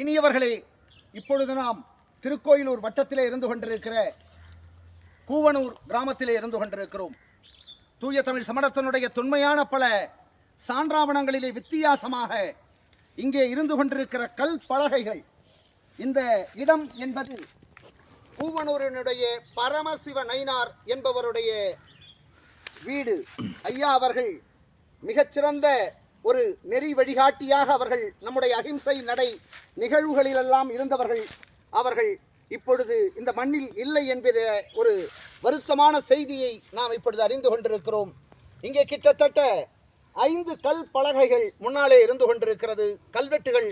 இனியவர்களே இப்பொழுது நாம் திருக்கோயிலூர் வட்டத்திலே இருந்து கொண்டிருக்கிற கூவனூர் கிராமத்திலே இருந்து கொண்டிருக்கிறோம். தூய தமிழ் சமணத்தினுடைய தொன்மையான பல சான்றாவணங்களிலே வித்தியாசமாக இங்கே இருந்து கொண்டிருக்கிற கல் பலகைகள். இந்த இடம் என்பது கூவனூரினுடைய பரமசிவ நயினார் என்பவருடைய வீடு. ஐயா அவர்கள் மிகச்சிறந்த ஒரு நெறி வழிகாட்டியாக அவர்கள் நம்முடைய அகிம்சை நடை நிகழ்வுகளிலெல்லாம் இருந்தவர்கள் அவர்கள் இப்பொழுது இந்த மண்ணில் இல்லை என்கிற ஒரு வருத்தமான செய்தியை நாம் இப்பொழுது அறிந்து கொண்டிருக்கிறோம். இங்கே கிட்டத்தட்ட ஐந்து கல் பலகைகள் முன்னாலே இருந்து கொண்டிருக்கிறது. கல்வெட்டுகள்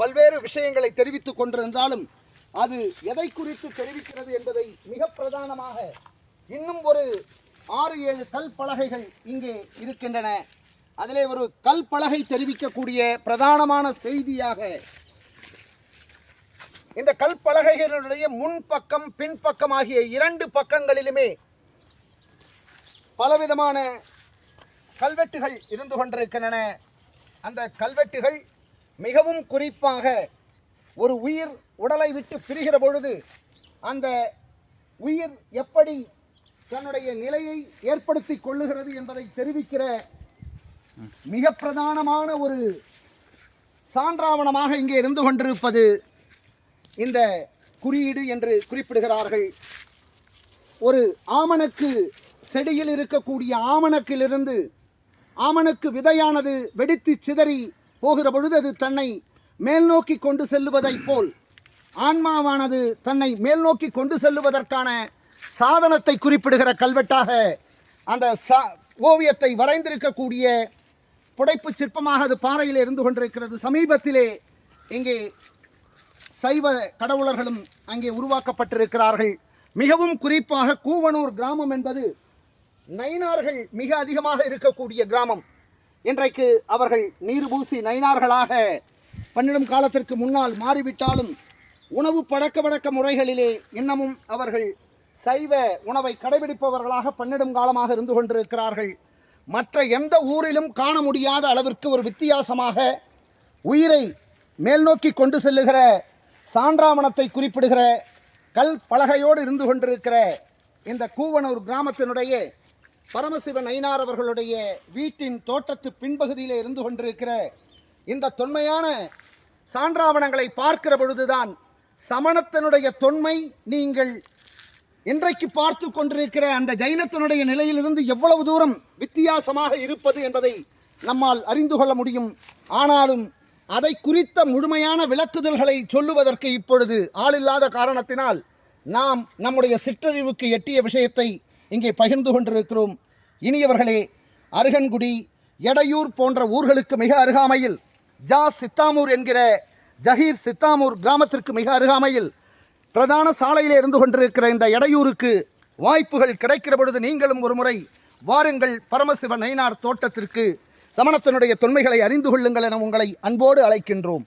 பல்வேறு விஷயங்களை தெரிவித்துக் கொண்டிருந்தாலும் அது எதை குறித்து தெரிவிக்கிறது என்பதை மிக பிரதானமாக இன்னும் ஒரு ஆறு ஏழு கல் பலகைகள் இங்கே இருக்கின்றன. அதிலே ஒரு கல் பலகை தெரிவிக்கக்கூடிய பிரதானமான செய்தியாக இந்த கல் பலகைகளுடைய முன்பக்கம் பின்பக்கம் ஆகிய இரண்டு பக்கங்களிலுமே பலவிதமான கல்வெட்டுகள் இருந்து கொண்டிருக்கின்றன. அந்த கல்வெட்டுகள் மிகவும் குறிப்பாக ஒரு உயிர் உடலை விட்டு பிரிகிற பொழுது அந்த உயிர் எப்படி தன்னுடைய நிலையை ஏற்படுத்தி கொள்ளுகிறது என்பதை தெரிவிக்கிற மிக பிரதானமான ஒரு சான்றாவணமாக இங்கே இருந்து கொண்டிருப்பது இந்த குறியீடு என்று குறிப்பிடுகிறார்கள். ஒரு ஆமணக்கு செடியில் இருக்கக்கூடிய ஆமணக்கிலிருந்து ஆமணக்கு விதையானது வெடித்து சிதறி போகிற பொழுது அது தன்னை மேல் நோக்கி கொண்டு செல்லுவதைப் போல் ஆன்மாவானது தன்னை மேல் நோக்கி கொண்டு செல்லுவதற்கான சாதனத்தை குறிப்பிடுகிற கல்வெட்டாக அந்த சா ஓவியத்தை வரைந்திருக்கக்கூடிய புடைப்பு சிற்பமாக அது பாறையில் இருந்து கொண்டிருக்கிறது. சமீபத்திலே இங்கே சைவ கடவுளர்களும் அங்கே உருவாக்கப்பட்டிருக்கிறார்கள். மிகவும் குறிப்பாக கூவனூர் கிராமம் என்பது நயினார்கள் மிக அதிகமாக இருக்கக்கூடிய கிராமம். இன்றைக்கு அவர்கள் நீர் பூசி நயினார்களாக பன்னிடும் காலத்திற்கு முன்னால் மாறிவிட்டாலும் உணவு பழக்க வழக்க முறைகளிலே இன்னமும் அவர்கள் சைவ உணவை கடைபிடிப்பவர்களாக பன்னிடும் காலமாக இருந்து கொண்டிருக்கிறார்கள். மற்ற எந்த ஊரிலும் காண முடியாத அளவிற்கு ஒரு வித்தியாசமாக உயிரை மேல் நோக்கி கொண்டு செல்லுகிற சான்றாவணத்தை குறிப்பிடுகிற கல் பலகையோடு இருந்து கொண்டிருக்கிற இந்த கூவனூர் கிராமத்தினுடைய பரமசிவன் ஐனார் அவர்களுடைய வீட்டின் தோட்டத்து பின்பகுதியிலே இருந்து கொண்டிருக்கிற இந்த தொன்மையான சான்றாவணங்களை பார்க்கிற பொழுதுதான் சமணத்தினுடைய தொன்மை நீங்கள் இன்றைக்கு பார்த்து கொண்டிருக்கிற அந்த ஜைனத்தினுடைய நிலையிலிருந்து எவ்வளவு தூரம் வித்தியாசமாக இருப்பது என்பதை நம்மால் அறிந்து கொள்ள முடியும். ஆனாலும் அதை குறித்த முழுமையான விளக்குதல்களை சொல்லுவதற்கு இப்பொழுது ஆளில்லாத காரணத்தினால் நாம் நம்முடைய சிற்றறிவுக்கு எட்டிய விஷயத்தை இங்கே பகிர்ந்து கொண்டிருக்கிறோம். இனியவர்களே அருகன்குடி எடையூர் போன்ற ஊர்களுக்கு மிக அருகாமையில் ஜா சித்தாமூர் என்கிற ஜஹீர் சித்தாமூர் கிராமத்திற்கு மிக அருகாமையில் பிரதான சாலையிலே இருந்து கொண்டிருக்கிற இந்த எடையூருக்கு வாய்ப்புகள் கிடைக்கிற பொழுது நீங்களும் ஒரு முறை வாருங்கள் பரமசிவ நயினார் தோட்டத்திற்கு சமணத்தினுடைய தொன்மைகளை அறிந்து கொள்ளுங்கள் என உங்களை அன்போடு அழைக்கின்றோம்.